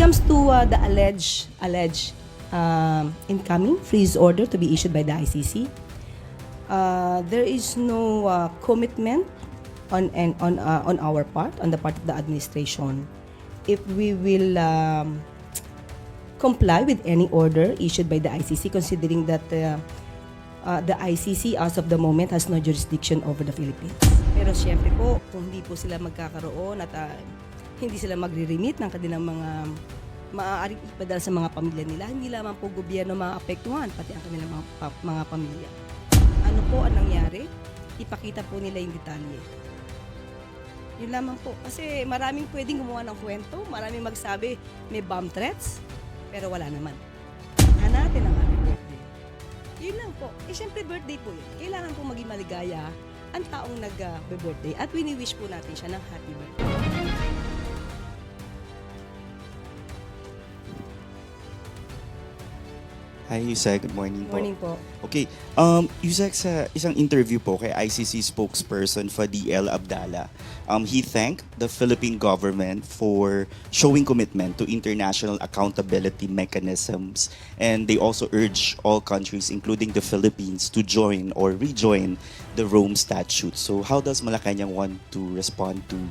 comes to uh, the alleged alleged um, incoming freeze order to be issued by the ICC, uh, there is no uh, commitment on and on uh, on our part, on the part of the administration, if we will um, comply with any order issued by the ICC, considering that uh, uh, the ICC as of the moment has no jurisdiction over the Philippines. Pero siyempre po, kung hindi po sila magkakaroon at uh, hindi sila magre-remit ng kanilang mga maaaring ipadala sa mga pamilya nila, hindi lamang po gobyerno maapektuhan, pati ang kanilang mga, pa- mga pamilya. Ano po ang nangyari? Ipakita po nila yung detalye. Yun lamang po. Kasi maraming pwedeng gumawa ng kwento, maraming magsabi may bomb threats, pero wala naman. Hanapin ang happy birthday. Yun lang po. Eh, syempre birthday po yun. Kailangan po maging maligaya ang taong nag-birthday at wini-wish po natin siya ng happy birthday. Hi, Yusek. Good morning po. Morning po. Okay. Um, Yusek, sa isang interview po kay ICC spokesperson Fadil Abdallah, um, he thanked the Philippine government for showing commitment to international accountability mechanisms and they also urge all countries, including the Philippines, to join or rejoin the Rome Statute. So how does Malacanang want to respond to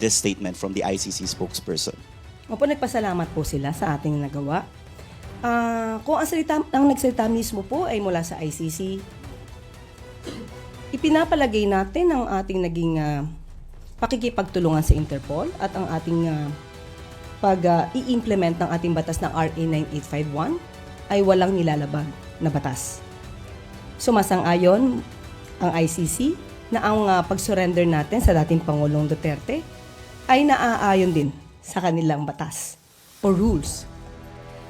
this statement from the ICC spokesperson? Opo, nagpasalamat po sila sa ating nagawa. Ah, kung ang, salita, ang nagsalita mismo po ay mula sa ICC, ipinapalagay natin ang ating naging ah, pakikipagtulungan sa Interpol at ang ating pag ah, i-implement ng ating batas ng RA 9851 ay walang nilalabag na batas. Sumasang-ayon ang ICC na ang ah, pag-surrender natin sa dating Pangulong Duterte ay naaayon din sa kanilang batas o rules.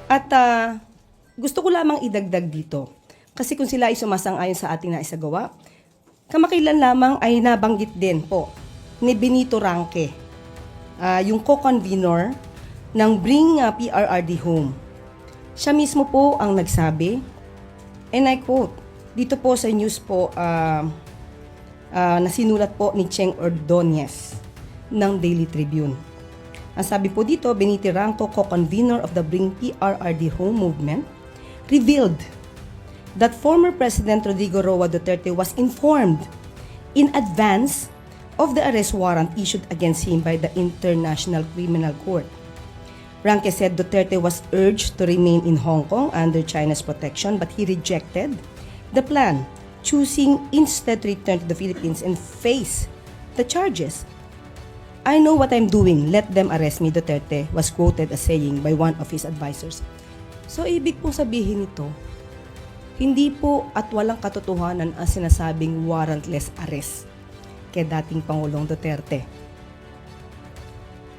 At ah, gusto ko lamang idagdag dito, kasi kung sila ay sumasang-ayon sa ating naisagawa, kamakailan lamang ay nabanggit din po ni Benito Ranque, ah, yung co-convenor ng Bring ah, PRRD Home. Siya mismo po ang nagsabi, and I quote, dito po sa news po ah, ah, na sinulat po ni Cheng Ordonez ng Daily Tribune. Ang sabi po dito, Beniti Ranco, co-convener of the Bring PRRD Home Movement, revealed that former President Rodrigo Roa Duterte was informed in advance of the arrest warrant issued against him by the International Criminal Court. Ranque said Duterte was urged to remain in Hong Kong under China's protection but he rejected the plan, choosing instead to return to the Philippines and face the charges. I know what I'm doing, let them arrest me, Duterte was quoted as saying by one of his advisors. So, ibig pong sabihin nito, hindi po at walang katotohanan ang sinasabing warrantless arrest kay dating Pangulong Duterte.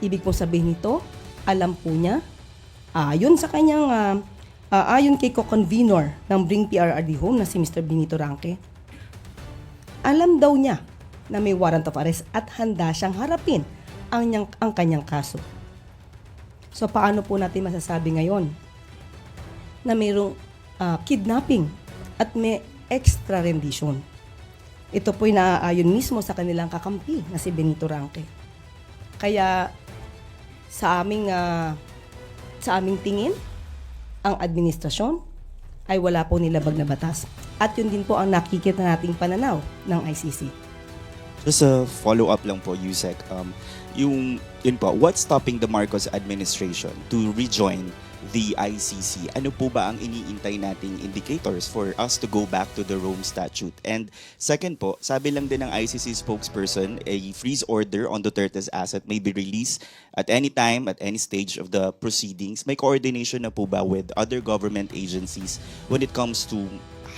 Ibig pong sabihin nito, alam po niya, ayon sa kanyang, ah, ah, ayon kay co-convenor ng Bring PRRD Home na si Mr. Benito Ranque, alam daw niya na may warrant of arrest at handa siyang harapin ang, niyang, ang kanyang kaso. So paano po natin masasabi ngayon na mayroong ah, kidnapping at may extra rendition? Ito po'y naaayon mismo sa kanilang kakampi na si Benito Ranque. Kaya sa aming ah, sa aming tingin, ang administrasyon ay wala po nilabag na batas. At yun din po ang nakikita nating pananaw ng ICC. Just a follow-up lang po, Yusek. Um, yung, yun po, what's stopping the Marcos administration to rejoin the ICC? Ano po ba ang iniintay nating indicators for us to go back to the Rome Statute? And second po, sabi lang din ng ICC spokesperson, a freeze order on Duterte's asset may be released at any time, at any stage of the proceedings. May coordination na po ba with other government agencies when it comes to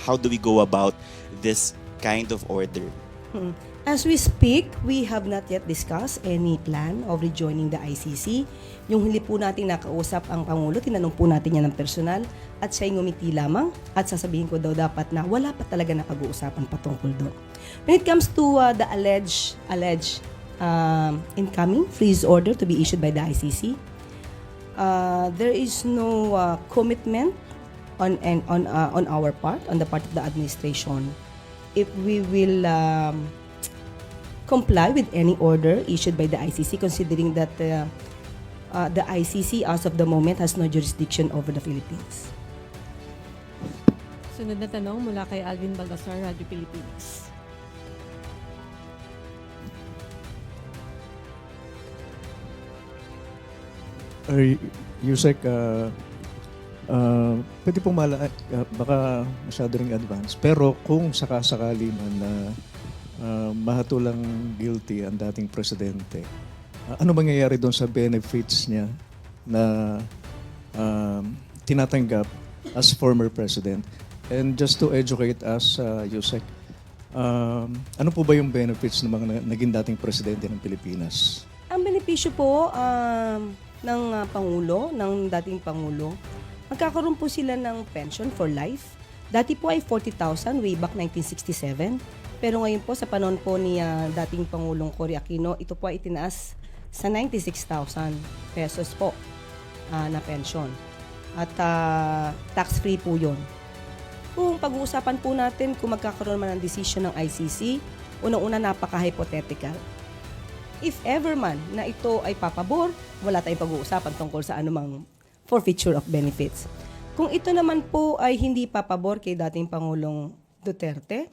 how do we go about this kind of order? Hmm. As we speak, we have not yet discussed any plan of rejoining the ICC. Yung huli po natin nakausap ang Pangulo, tinanong po natin yan ng personal at siya'y ngumiti lamang at sasabihin ko daw dapat na wala pa talaga na pag-uusapan patungkol doon. When it comes to uh, the alleged, alleged um, incoming freeze order to be issued by the ICC, uh, there is no uh, commitment on and on uh, on our part on the part of the administration if we will um, comply with any order issued by the ICC considering that uh, uh, the ICC as of the moment has no jurisdiction over the Philippines. Sunod na tanong mula kay Alvin Balgasar, Radyo Pilipinas. Or Yusek, uh, uh, pwede pong mala, uh, baka masyado ring advance. Pero kung sakasakali man na uh, mahatulang guilty ang dating presidente, uh, ano mangyayari doon sa benefits niya na um, tinatanggap as former president? And just to educate us, uh, Yusek, um, ano po ba yung benefits ng mga na- naging dating presidente ng Pilipinas? Ang benepisyo po um, ng uh, Pangulo, ng dating Pangulo, magkakaroon po sila ng pension for life. Dati po ay 40,000 way back 1967. Pero ngayon po sa panahon po ni uh, dating Pangulong Cory Aquino, ito po ay itinaas sa 96,000 pesos po uh, na pension. At uh, tax-free po yon. Kung pag-uusapan po natin kung magkakaroon man ng desisyon ng ICC, unang-una napaka-hypothetical if ever man na ito ay papabor, wala tayong pag-uusapan tungkol sa anumang forfeiture of benefits. Kung ito naman po ay hindi papabor kay dating Pangulong Duterte,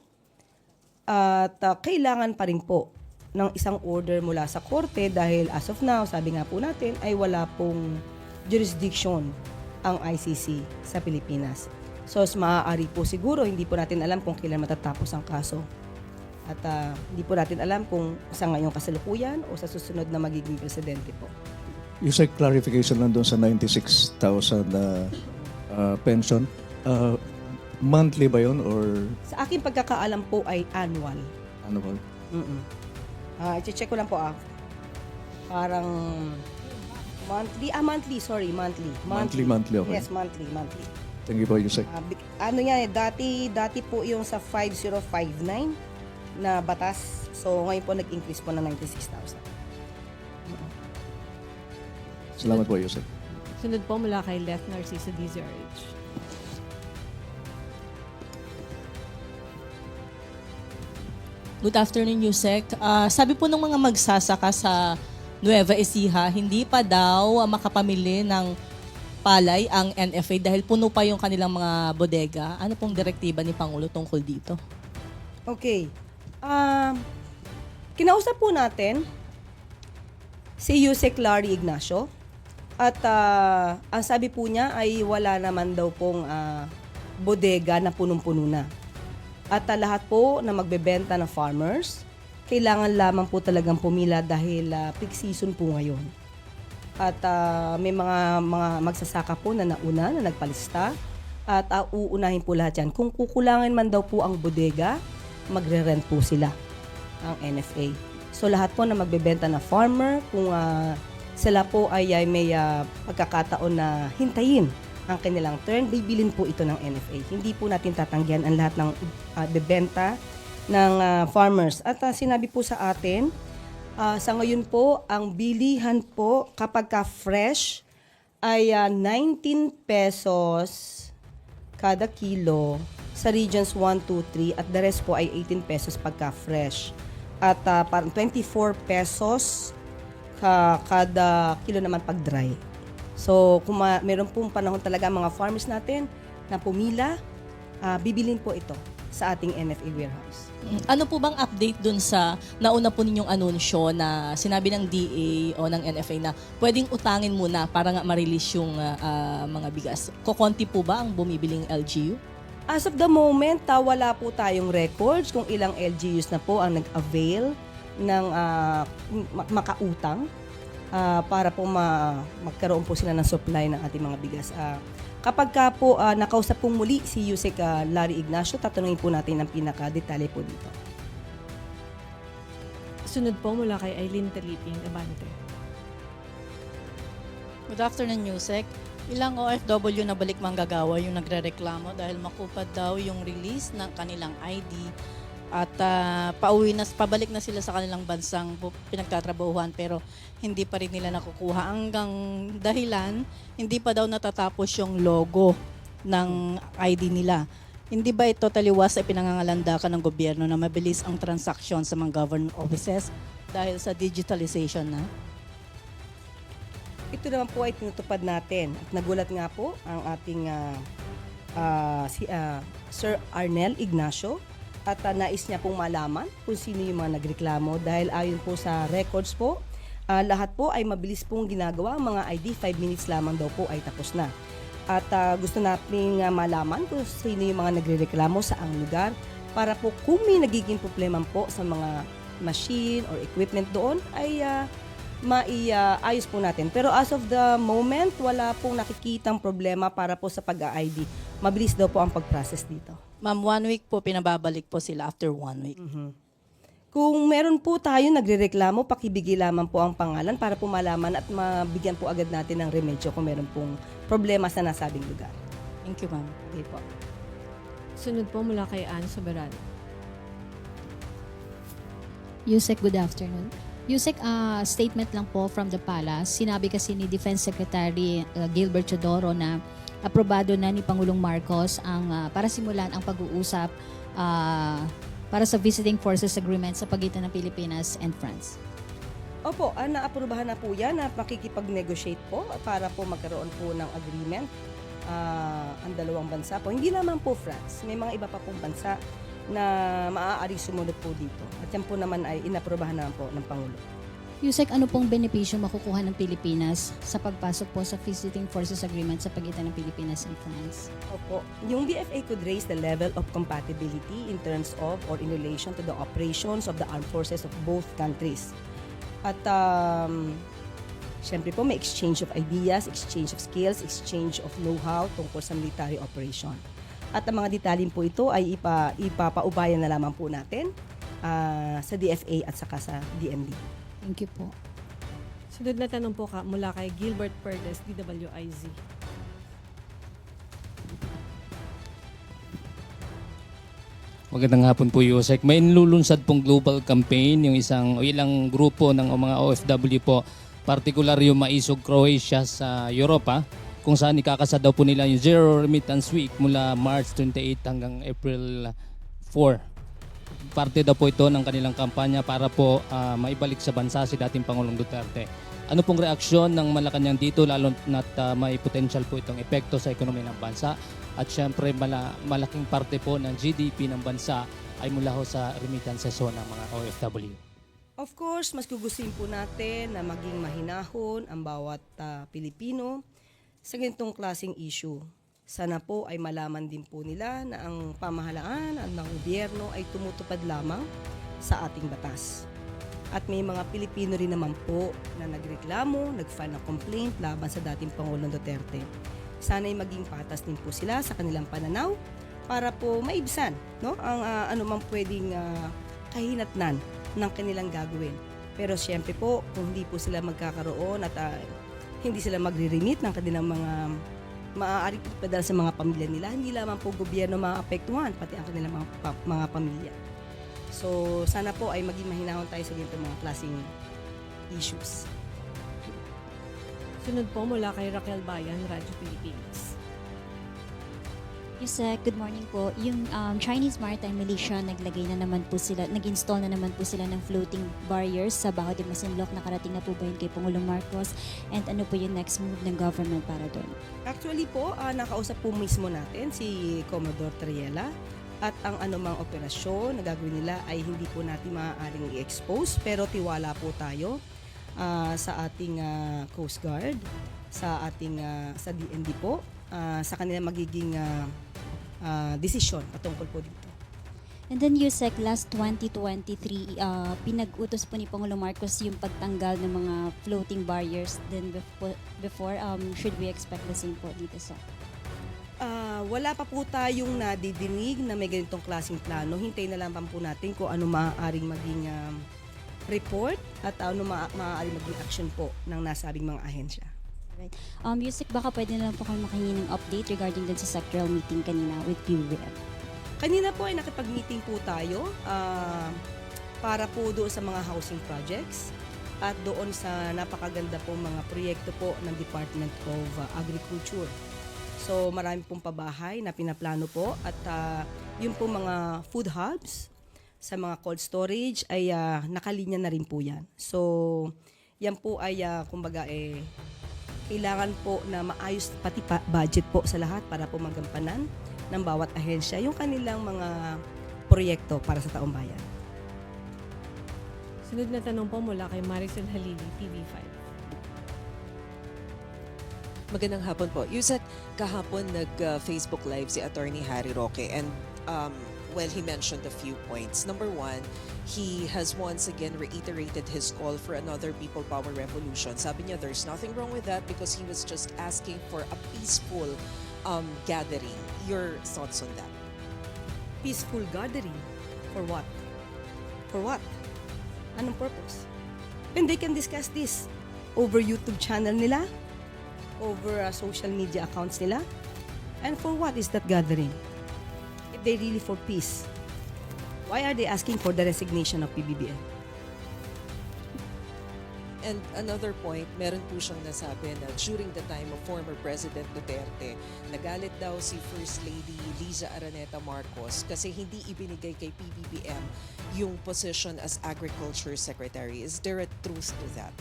at ah, kailangan pa rin po ng isang order mula sa korte dahil as of now, sabi nga po natin, ay wala pong jurisdiction ang ICC sa Pilipinas. So, maaari po siguro, hindi po natin alam kung kailan matatapos ang kaso. At ah, hindi po natin alam kung sa ngayong kasalukuyan o sa susunod na magiging presidente po. Yusek, clarification lang doon sa 96,000 na uh, pension. Uh, monthly ba yun or Sa aking pagkakaalam po ay annual. ano ba? Mm Ah, i-check ko lang po ah. Parang monthly, ah monthly, sorry, monthly. Monthly, monthly, okay. Yes, monthly, monthly. Thank you po, Yusek. Ah, big- ano yan eh, dati, dati po yung sa 5059 na batas. So ngayon po nag-increase po ng 96,000. Salamat po, Yusek. Sunod po mula kay Left Narciso DZRH. Good afternoon, Yusek. Ah, sabi po ng mga magsasaka sa Nueva Ecija, hindi pa daw makapamili ng palay ang NFA dahil puno pa yung kanilang mga bodega. Ano pong direktiba ni Pangulo tungkol dito? Okay. Um, kinausap po natin si Yusek Larry Ignacio at ah, ang sabi po niya ay wala naman daw pong ah, bodega na punong-puno na. At ah, lahat po na magbebenta na farmers, kailangan lamang po talagang pumila dahil ah, peak season po ngayon. At ah, may mga mga magsasaka po na nauna na nagpalista at ah, uunahin po lahat yan. Kung kukulangin man daw po ang bodega, magre-rent po sila ang NFA. So lahat po na magbebenta na farmer, kung ah, sila po ay, ay may ah, pagkakataon na hintayin ang kanilang turn, bibilin po ito ng NFA. Hindi po natin tatanggihan ang lahat ng ah, bebenta ng ah, farmers. At ah, sinabi po sa atin, ah, sa ngayon po, ang bilihan po kapag ka fresh ay ah, 19 pesos kada kilo sa regions 1, 2, 3 at the rest po ay 18 pesos pagka fresh. At ah, parang 24 pesos ka, kada kilo naman pag dry. So, kung ma- meron pong panahon talaga mga farmers natin na pumila, ah, bibilin po ito sa ating NFA warehouse. Ano po bang update dun sa nauna po ninyong anunsyo na sinabi ng DA o ng NFA na pwedeng utangin muna para nga ma-release yung ah, ah, mga bigas? Kokonti po ba ang bumibiling LGU? As of the moment, ah, wala po tayong records kung ilang LGUs na po ang nag-avail ng ma- makautang ah, para po ma- magkaroon po sila ng supply ng ating mga bigas. Ah, kapag ka po ah, nakausap po muli si Yusek ah, Larry Ignacio, tatanungin po natin ang pinaka-detalye po dito. Sunod po mula kay Eileen Taliping, Abante. Good afternoon, Yusek. Ilang OFW na balik manggagawa yung nagrereklamo dahil makupad daw yung release ng kanilang ID at ah, pauwi na, pabalik na sila sa kanilang bansang pinagtatrabahuhan pero hindi pa rin nila nakukuha hanggang dahilan hindi pa daw natatapos yung logo ng ID nila. Hindi ba ito taliwas sa pinangangalandakan ng gobyerno na mabilis ang transaksyon sa mga government offices dahil sa digitalization na? ito naman po ay tinutupad natin. At nagulat nga po ang ating ah, ah, si ah, Sir Arnel Ignacio at ah, nais niya pong malaman kung sino yung mga nagreklamo dahil ayon po sa records po, ah, lahat po ay mabilis pong ginagawa. Mga ID 5 minutes lamang daw po ay tapos na. At ah, gusto nating ah, malaman kung sino yung mga nagrereklamo sa ang lugar para po kung may nagiging problema po sa mga machine or equipment doon ay ah, maiayos po natin. Pero as of the moment, wala pong nakikitang problema para po sa pag-ID. Mabilis daw po ang pag-process dito. Ma'am, one week po, pinababalik po sila after one week. Kung meron po tayo nagrereklamo, pakibigay lamang po ang pangalan para po malaman at mabigyan po agad natin ng remedyo kung meron pong problema sa nasabing lugar. Thank you, ma'am. Okay po. Sunod po mula kay Anne Soberano. Yusek, good afternoon. Yusek, ah, statement lang po from the palace. Sinabi kasi ni Defense Secretary ah, Gilbert Chodoro na aprobado na ni Pangulong Marcos ang ah, para simulan ang pag-uusap ah, para sa visiting forces agreement sa pagitan ng Pilipinas and France. Opo, ah, naaprubahan na po yan na makikipag-negotiate po para po magkaroon po ng agreement ah, ang dalawang bansa po. Hindi lamang po France, may mga iba pa pong bansa na maaari sumunod po dito. At yan po naman ay inaprubahan naman po ng Pangulo. Yusek, ano pong benepisyo makukuha ng Pilipinas sa pagpasok po sa visiting forces agreement sa pagitan ng Pilipinas and France? Opo. Yung BFA could raise the level of compatibility in terms of or in relation to the operations of the armed forces of both countries. At um, syempre po may exchange of ideas, exchange of skills, exchange of know-how tungkol sa military operation. At ang mga detalyin po ito ay ipa, ipapaubayan na lamang po natin ah, sa DFA at saka sa DMD. Thank you po. Sunod na tanong po ka mula kay Gilbert Perez, DWIZ. Magandang hapon po Yusek. May nilulunsad pong global campaign yung isang o ilang grupo ng o mga OFW po, particular yung Maisog Croatia sa Europa kung saan ikakasa daw po nila yung Zero Remittance Week mula March 28 hanggang April 4. Parte daw po ito ng kanilang kampanya para po ah, maibalik sa bansa si dating Pangulong Duterte. Ano pong reaksyon ng Malacanang dito lalo na't ah, may potential po itong epekto sa ekonomiya ng bansa at syempre mala, malaking parte po ng GDP ng bansa ay mula ho sa remittances ng mga OFW. Of course, mas gugustuhin po natin na maging mahinahon ang bawat ah, Pilipino sa ganitong klaseng issue. Sana po ay malaman din po nila na ang pamahalaan at ng gobyerno ay tumutupad lamang sa ating batas. At may mga Pilipino rin naman po na nagreklamo, nag-file ng complaint laban sa dating Pangulong Duterte. Sana'y maging patas din po sila sa kanilang pananaw para po maibsan no ang ah, anumang pwedeng ah, kahinatnan ng kanilang gagawin. Pero siyempre po, kung hindi po sila magkakaroon at ah, hindi sila magre-remit ng kanilang mga maaaring ipadala sa mga pamilya nila, hindi lamang po gobyerno maapektuhan, pati ang kanilang mga, pa- mga pamilya. So, sana po ay maging mahinahon tayo sa ganito mga klaseng issues. Sunod po mula kay Raquel Bayan, Radyo Pilipinas. Yusek, good morning po. Yung um, Chinese Maritime Militia, naglagay na naman po sila, nag-install na naman po sila ng floating barriers sa Baho de Masinloc. Nakarating na po ba yun kay Pangulong Marcos? And ano po yung next move ng government para doon? Actually po, ah, nakausap po mismo natin si Commodore Triela at ang anumang operasyon na gagawin nila ay hindi po natin maaaring i-expose pero tiwala po tayo ah, sa ating ah, Coast Guard, sa ating ah, sa DND po, ah, sa kanila magiging ah, ah, desisyon patungkol po dito. And then Yusek, last 2023, uh, pinag-utos po ni Pangulong Marcos yung pagtanggal ng mga floating barriers. Then before, before um, should we expect the same po dito sa Ah, wala pa po tayong nadidinig na may ganitong klaseng plano. Hintayin na lang po natin kung ano maaaring maging um, report at ano ma- maaaring maging action po ng nasabing mga ahensya. Um, Yusek, baka pwede na lang po kayo makahingi ng update regarding dun sa sectoral meeting kanina with PUBM. Kanina po ay nakipag-meeting po tayo ah, para po doon sa mga housing projects at doon sa napakaganda po mga proyekto po ng Department of ah, Agriculture. So marami pong pabahay na pinaplano po at ah, yung po mga food hubs sa mga cold storage ay ah, nakalinya na rin po yan. So yan po ay ah, kumbaga eh Kailangan po na maayos pati pa budget po sa lahat para po magampanan ng bawat ahensya yung kanilang mga proyekto para sa taong bayan. Sunod na tanong po mula kay Maricel Halili, TV5. Magandang hapon po. Yusek, kahapon nag-Facebook Live si Attorney Harry Roque and um, well, he mentioned a few points. Number one, he has once again reiterated his call for another people power revolution. Sabi niya there's nothing wrong with that because he was just asking for a peaceful um, gathering. Your thoughts on that? Peaceful gathering. For what? For what? Anong purpose? And they can discuss this over YouTube channel nila, over uh, social media accounts nila. And for what is that gathering? If they really for peace, why are they asking for the resignation of PBBM? And another point, meron po siyang nasabi na during the time of former President Duterte, nagalit daw si First Lady Liza Araneta Marcos kasi hindi ibinigay kay PBBM yung position as Agriculture Secretary. Is there a truth to that?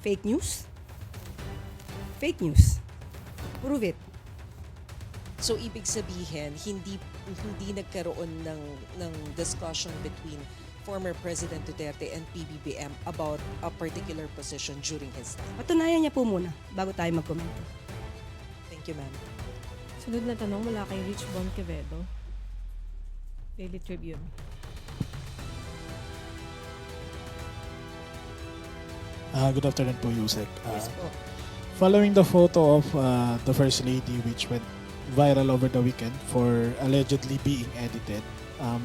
Fake news? Fake news. Prove it. So ibig sabihin, hindi hindi nagkaroon ng ng discussion between former President Duterte and PBBM about a particular position during his time. Patunayan niya po muna bago tayo magkomento. Thank you, ma'am. Sunod na tanong mula kay Rich Bon Quevedo, Daily Tribune. Uh, good afternoon po, Yusek. Uh, Yes po. Following the photo of uh, the First Lady which went viral over the weekend for allegedly being edited, um,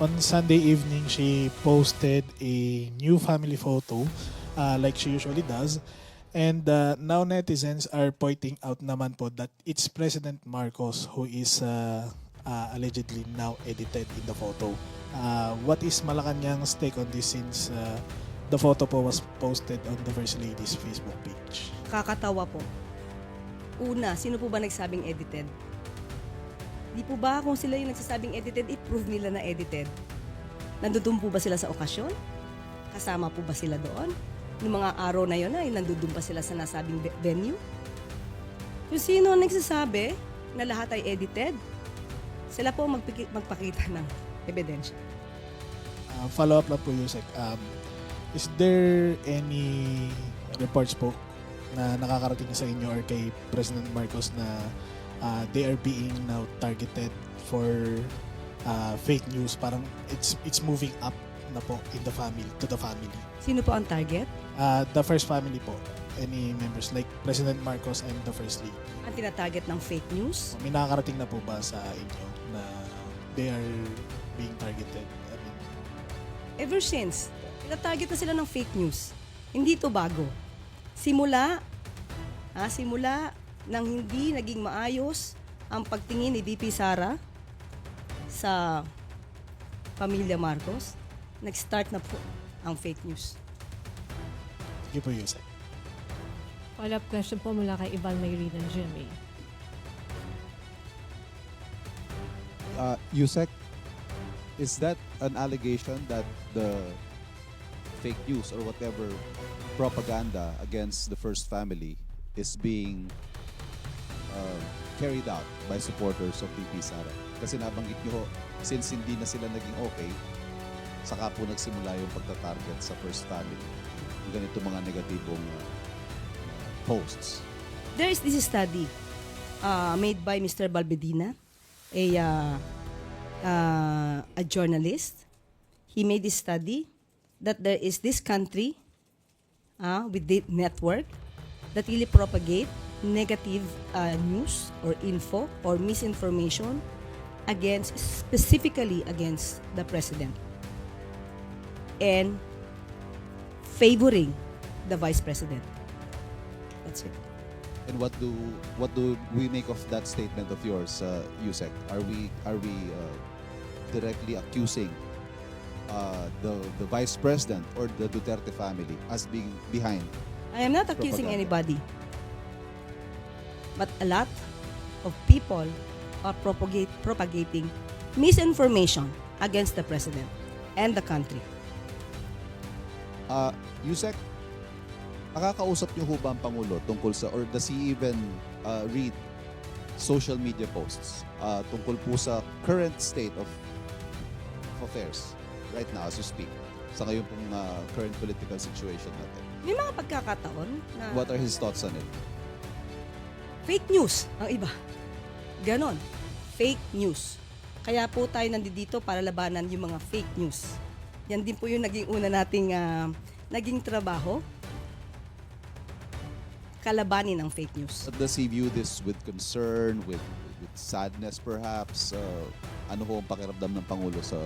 on Sunday evening she posted a new family photo uh, like she usually does. And uh, now netizens are pointing out naman po that it's President Marcos who is uh, uh, allegedly now edited in the photo. Uh, what is Malacanang's take on this since uh, the photo po was posted on the First Lady's Facebook page? Kakatawa po. Una, sino po ba nagsabing edited? Di po ba kung sila yung nagsasabing edited, i-prove nila na edited? Nandudun po ba sila sa okasyon? Kasama po ba sila doon? Yung mga araw na yon ay nandudun pa sila sa nasabing ve- venue? Kung sino ang nagsasabi na lahat ay edited, sila po magpiki- magpakita ng ebidensya. Uh, follow up lang po Yusek. Um, is there any reports po na nakakarating sa inyo or kay President Marcos na uh, they are being now targeted for uh, fake news? Parang it's it's moving up na po in the family, to the family. Sino po ang target? Uh, the first family po, any members like President Marcos and the First Lady. Ang tinatarget ng fake news? May nakakarating na po ba sa inyo na they are being targeted? I mean, ever since, tinatarget na sila ng fake news. Hindi to bago. Simula, ah, simula nang hindi naging maayos ang pagtingin ni VP Sara sa pamilya Marcos, nag-start na po ang fake news. sige po Yusek. Follow-up question po mula kay Ivan Mayrin ng GMA. uh, Yusek, is that an allegation that the fake news or whatever propaganda against the first family is being uh, carried out by supporters of PP Sara? Kasi nabanggit nyo, since hindi na sila naging okay, saka po nagsimula yung pagta-target sa first family. Ganito mga negatibong uh, posts. There is this study uh, made by Mr. Balbedina, a, uh, uh, a journalist. He made this study that there is this country uh, with the network that really propagate negative uh, news or info or misinformation against specifically against the president and favoring the vice president. That's it. And what do what do we make of that statement of yours, uh, Yusek? Are we are we uh, directly accusing uh, the the vice president or the Duterte family as being behind? I am not accusing Propaganda. anybody. But a lot of people are propagate, propagating misinformation against the president and the country. Uh, Yusek, nakakausap niyo ho ba ang Pangulo tungkol sa, or does he even uh, read social media posts uh, tungkol po sa current state of, of affairs right now as you speak? Sa ngayon pong uh, current political situation natin. May mga pagkakataon na What are his thoughts on it? fake news ang iba. Ganon. Fake news. Kaya po tayo nandito para labanan yung mga fake news. Yan din po yung naging una nating ah, naging trabaho. Kalabanin ang fake news. But does he view this with concern, with, with sadness perhaps? Uh, ano ho ang pakiramdam ng Pangulo sa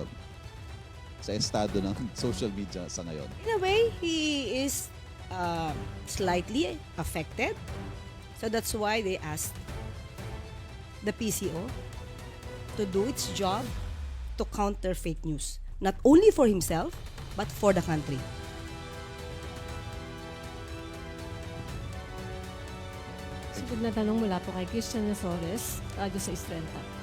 sa estado ng social media sa ngayon? In a way, he is uh, slightly affected. So that's why they asked the PCO to do its job to counter fake news. Not only for himself, but for the country. Sunod na tanong mula po kay Christian Nasores, Radyo sa Istrenta.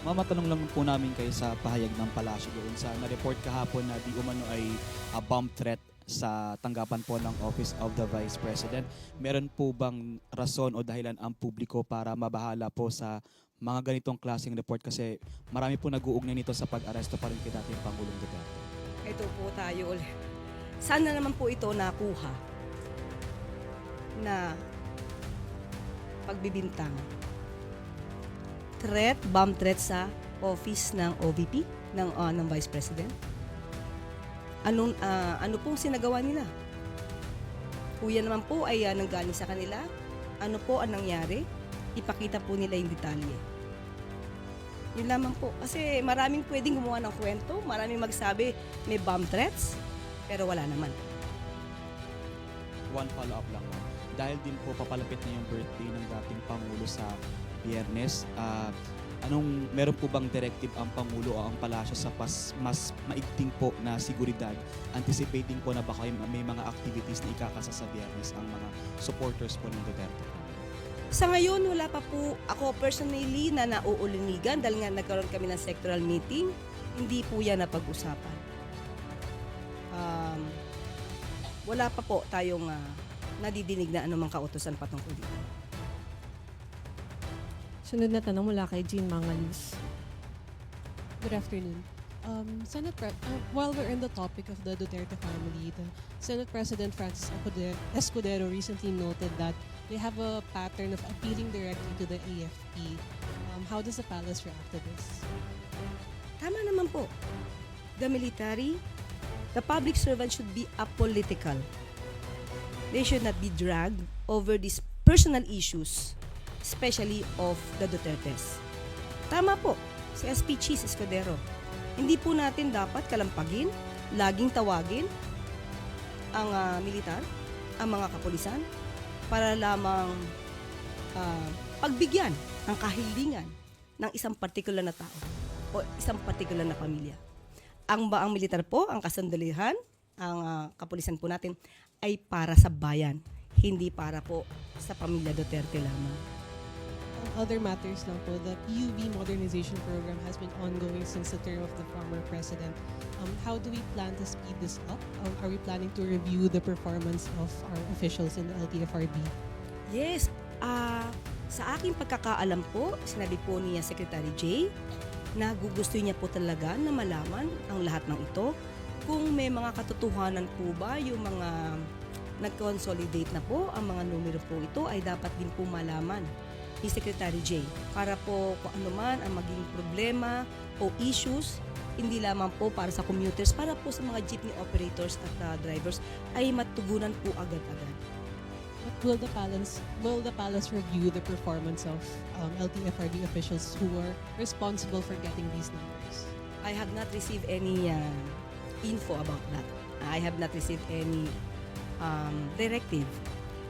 Mamatanong lang po namin kayo sa pahayag ng palasyo doon sa na-report kahapon na di umano ay a bomb threat sa tanggapan po ng Office of the Vice President. Meron po bang rason o dahilan ang publiko para mabahala po sa mga ganitong klaseng report kasi marami po nag-uugnay nito sa pag-aresto pa rin kay dating Pangulong Duterte. Ito po tayo ulit. Sana naman po ito nakuha na pagbibintang. Threat, bomb threat sa office ng OVP, ng, ah, ng Vice President. Anong, ah, ano pong sinagawa nila? Kuya naman po ay ah, nanggaling sa kanila. Ano po ang nangyari? Ipakita po nila yung detalye. Yun lamang po. Kasi maraming pwedeng gumawa ng kwento, maraming magsabi may bomb threats, pero wala naman. One follow-up lang. Dahil din po papalapit na yung birthday ng dating Pangulo sa Biyernes, ah, anong meron po bang directive ang Pangulo o ang palasyo sa pas, mas maigting po na seguridad, anticipating po na baka may mga activities na ikakasa sa Biyernes ang mga supporters po ng Duterte? Sa ngayon, wala pa po ako personally na nauulunigan dahil nga nagkaroon kami ng sectoral meeting. Hindi po yan napag-usapan. Um, wala pa po tayong ah, nadidinig na anumang kautosan patungkol dito. Sunod na tanong mula kay Jean Mangalis. Good afternoon. Um, Senate Pre- uh, while we're in the topic of the Duterte family, the Senate President Francis Escudero, Escudero recently noted that they have a pattern of appealing directly to the AFP. Um, how does the palace react to this? Tama naman po. The military, the public servant should be apolitical. They should not be dragged over these personal issues, especially of the Dutertes. Tama po, si SP Cheese Escudero. Hindi po natin dapat kalampagin, laging tawagin ang ah, militar, ang mga kapulisan, para lamang ah, pagbigyan ng kahilingan ng isang partikular na tao o isang partikular na pamilya. Ang ba ang militar po, ang kasandulihan, ang ah, kapulisan po natin ay para sa bayan, hindi para po sa pamilya Duterte lamang. Uh, other matters lang po, the PUV modernization program has been ongoing since the term of the former president. Um, how do we plan to speed this up? Um, are we planning to review the performance of our officials in the LTFRB? Yes, ah sa aking pagkakaalam po, sinabi po niya Secretary Jay, na gugusto niya po talaga na malaman ang lahat ng ito. Kung may mga katotohanan po ba yung mga nag-consolidate na po, ang mga numero po ito ay dapat din po malaman ni Secretary Jay para po kung ano man ang maging problema o issues hindi lamang po para sa commuters, para po sa mga jeepney operators at ah, drivers ay matugunan po agad-agad. But will the palace will the palace review the performance of um, LTFRB officials who are responsible for getting these numbers? I have not received any uh, info about that. I have not received any um, directive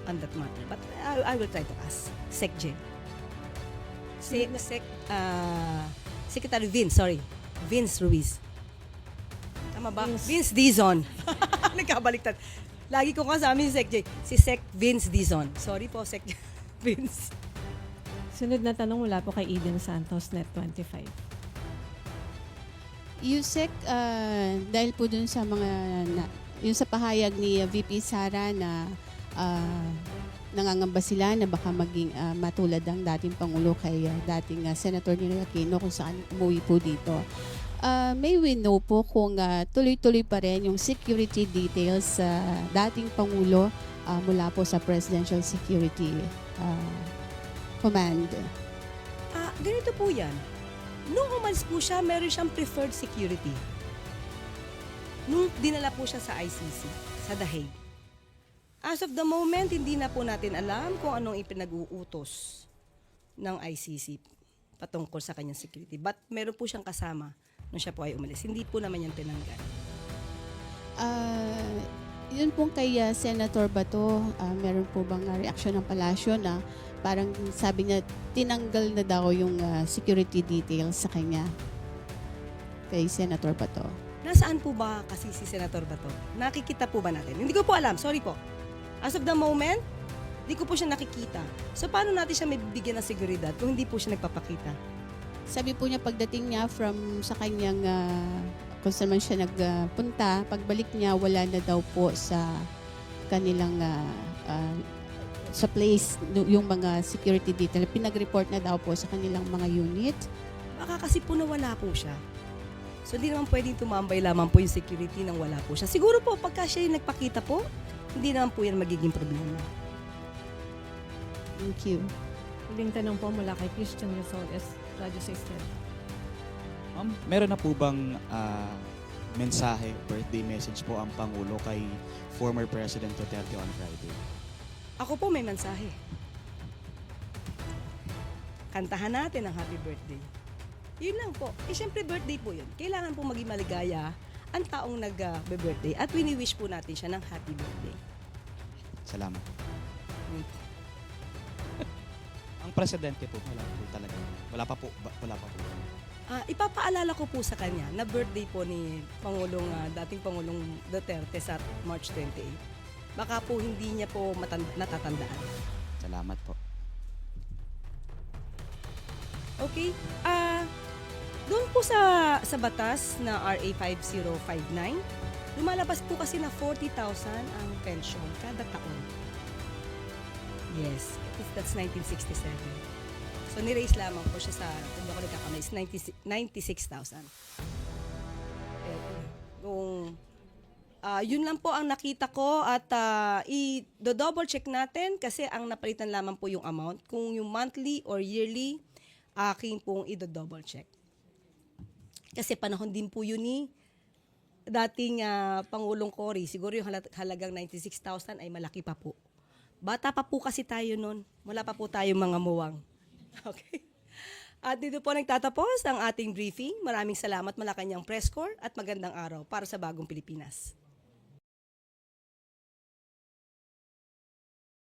on that matter. But I, I will try to ask Sec Se, Sec, uh, Secretary Vince, sorry. Vince Ruiz. Tama ba? Vince, Dizon. Nagkabaliktad. Lagi ko kasama si Sec J. Si Sec Vince Dizon. Sorry po, Sec Vince. Sunod na tanong mula po kay Eden Santos, Net 25. Yusek, ah, dahil po dun sa mga na, yung sa pahayag ni uh, VP Sara na ah, nangangamba sila na baka maging ah, matulad ang dating Pangulo kay ah, dating ah, Senator Ninoy Aquino kung saan umuwi po dito. Ah, may we know po kung ah, tuloy-tuloy pa rin yung security details sa dating Pangulo ah, mula po sa Presidential Security ah, Command. Ah, ganito po yan. Nung umalis po siya, meron siyang preferred security. Nung dinala po siya sa ICC, sa The Hague. As of the moment, hindi na po natin alam kung anong ipinag-uutos ng ICC patungkol sa kanyang security. But meron po siyang kasama nung siya po ay umalis. Hindi po naman yan tinanggal. Ah, yun pong kay ah, Senator Bato, ah, meron po bang ah, reaksyon ng palasyo na parang sabi niya tinanggal na daw yung ah, security details sa kanya kay Senator Bato. Nasaan po ba kasi si Senator Bato? Nakikita po ba natin? Hindi ko po alam. Sorry po. As of the moment, hindi ko po siya nakikita. So, paano natin siya may bigyan ng seguridad kung hindi po siya nagpapakita? Sabi po niya pagdating niya from sa kanyang ah, kung saan man siya nagpunta, pagbalik niya wala na daw po sa kanilang ah, ah, sa place no- yung mga security detail. Pinag-report na daw po sa kanilang mga unit. Baka kasi po nawala po siya. So, hindi naman pwedeng tumambay lamang po yung security nang wala po siya. Siguro po, pagka siya yung nagpakita po, hindi naman po yan magiging problema. Thank you. Huling tanong po mula kay Christian Rosoles, Radyo 610. Ma'am, meron na po bang ah, mensahe, birthday message po ang Pangulo kay former President Duterte on Friday? Ako po may mensahe. Kantahan natin ang happy birthday. Yun lang po. Eh, syempre birthday po yun. Kailangan po maging maligaya ang taong nag-birthday at wini-wish po natin siya ng happy birthday. Salamat. Ang presidente po, wala po talaga. Wala pa po, ba- wala pa po. Ah, ipapaalala ko po sa kanya na birthday po ni Pangulong ah, dating Pangulong Duterte sa March 28. Baka po hindi niya po matanda, natatandaan. Salamat po. Okay? Ah, doon po sa sa batas na RA 5059, lumalabas po kasi na 40,000 ang pension kada taon. Yes, that's 1967. So, ni-raise lamang po siya sa, kung is 90 96,000. Eh, kung ah, yun lang po ang nakita ko at ah, i-double check natin kasi ang napalitan lamang po yung amount. Kung yung monthly or yearly, aking pong i-double check. Kasi panahon din po yun ni dating ah, Pangulong Cory. Siguro yung hala- halagang 96,000 ay malaki pa po. Bata pa po kasi tayo noon. Wala pa po tayo mga muwang. Okay? At dito po nagtatapos ang ating briefing. Maraming salamat Malacanang Press Corps at magandang araw para sa bagong Pilipinas.